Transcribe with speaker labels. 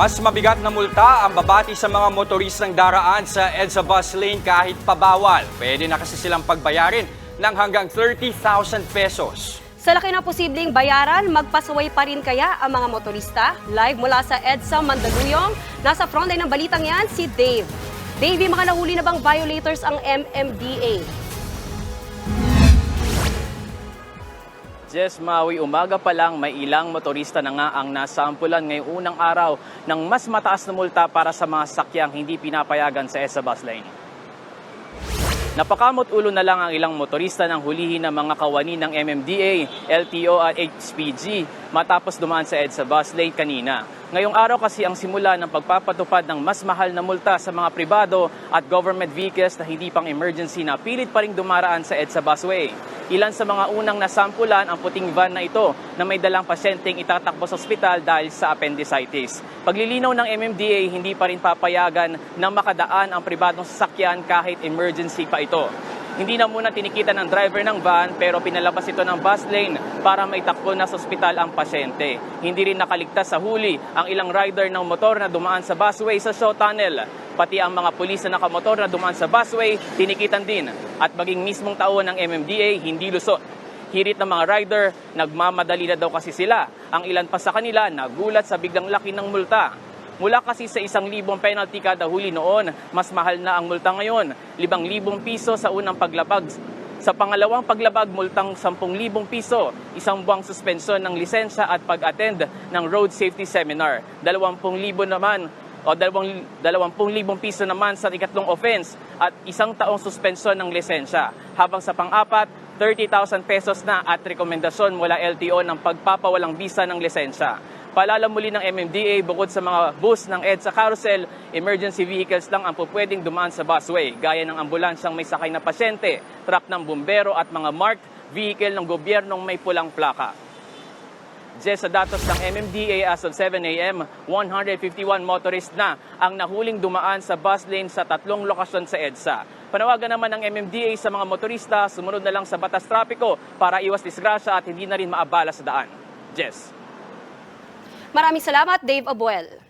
Speaker 1: Mas mabigat na multa ang babati sa mga motoristang daraan sa EDSA bus lane kahit pabawal. Pwede na kasi silang pagbayarin ng hanggang 30,000 pesos.
Speaker 2: Sa laki ng posibleng bayaran, magpasaway pa rin kaya ang mga motorista? Live mula sa EDSA Mandaluyong, nasa frontline ng balitang yan si Dave. Dave, mga nahuli na bang violators ang MMDA?
Speaker 3: Jess Maui, umaga pa lang may ilang motorista na nga ang nasampulan ngayong unang araw ng mas mataas na multa para sa mga sakyang hindi pinapayagan sa EDSA bus lane. Napakamot ulo na lang ang ilang motorista ng hulihin ng mga kawani ng MMDA, LTO at HPG matapos dumaan sa EDSA bus lane kanina. Ngayong araw kasi ang simula ng pagpapatupad ng mas mahal na multa sa mga pribado at government vehicles na hindi pang emergency na pilit pa ring dumaraan sa EDSA busway. Ilan sa mga unang nasampulan ang puting van na ito na may dalang pasyenteng itatakbo sa ospital dahil sa appendicitis. Paglilinaw ng MMDA, hindi pa rin papayagan na makadaan ang pribadong sasakyan kahit emergency pa ito. Hindi na muna tinikita ng driver ng van pero pinalabas ito ng bus lane para maitakbo na sa ospital ang pasyente. Hindi rin nakaligtas sa huli ang ilang rider ng motor na dumaan sa busway sa show tunnel. Pati ang mga pulis na nakamotor na dumaan sa busway, tinikitan din. At maging mismong tao ng MMDA, hindi lusot. Hirit ng mga rider, nagmamadali na daw kasi sila. Ang ilan pa sa kanila nagulat sa biglang laki ng multa. Mula kasi sa isang libong penalty kada huli noon, mas mahal na ang multa ngayon. Libang libong piso sa unang paglabag. Sa pangalawang paglabag, multang 10,000 piso, isang buwang suspensyon ng lisensya at pag-attend ng road safety seminar. 20,000 naman o 20,000 piso naman sa ikatlong offense at isang taong suspensyon ng lisensya. Habang sa pang-apat, 30,000 pesos na at rekomendasyon mula LTO ng pagpapawalang bisa ng lisensya. Paalala muli ng MMDA, bukod sa mga bus ng EDSA Carousel, emergency vehicles lang ang pupwedeng dumaan sa busway, gaya ng ambulansyang may sakay na pasyente, truck ng bumbero at mga marked vehicle ng gobyernong may pulang plaka. Sa datos ng MMDA as of 7 a.m., 151 motorist na ang nahuling dumaan sa bus lane sa tatlong lokasyon sa EDSA. Panawagan naman ng MMDA sa mga motorista, sumunod na lang sa batas trapiko para iwas disgrasya at hindi na rin maabala sa daan. Jess.
Speaker 2: Maraming salamat, Dave Abuel.